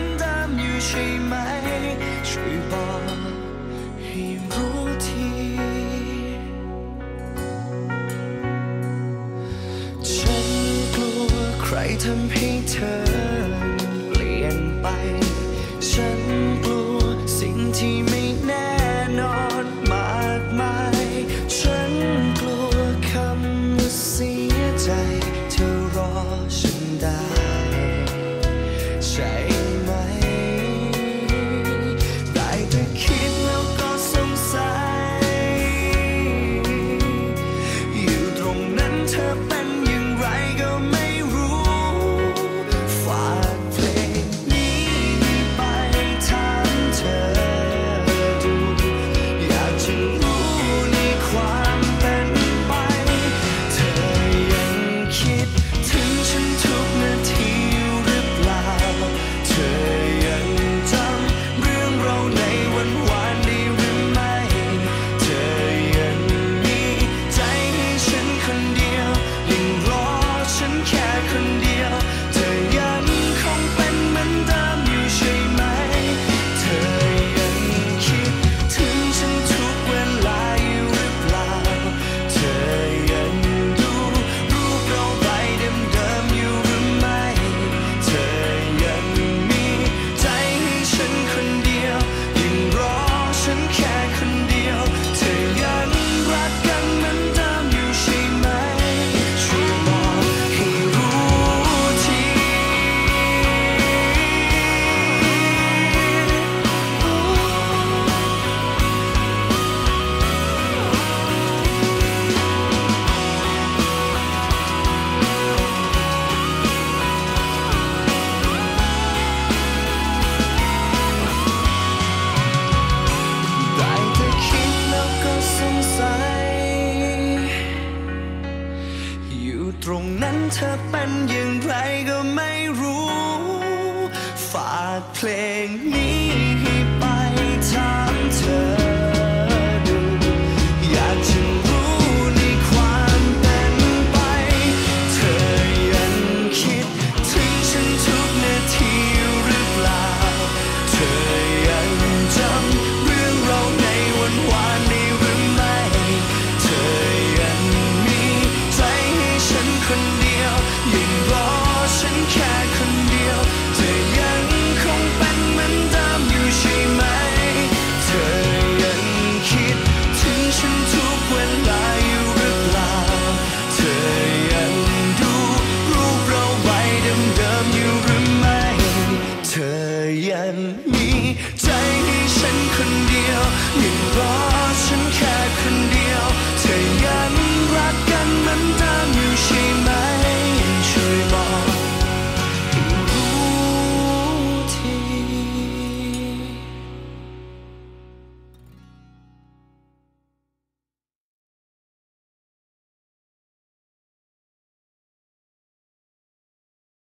นเหมือนเดิมอยู่ใช่ไหม ช่วยบอกให้รู้ทีฉันกลัวใครทำให้เธอ เป็นอย่างไรก็ไม่รู้ ฝากเพลงนี้ให้ไปถามเธอ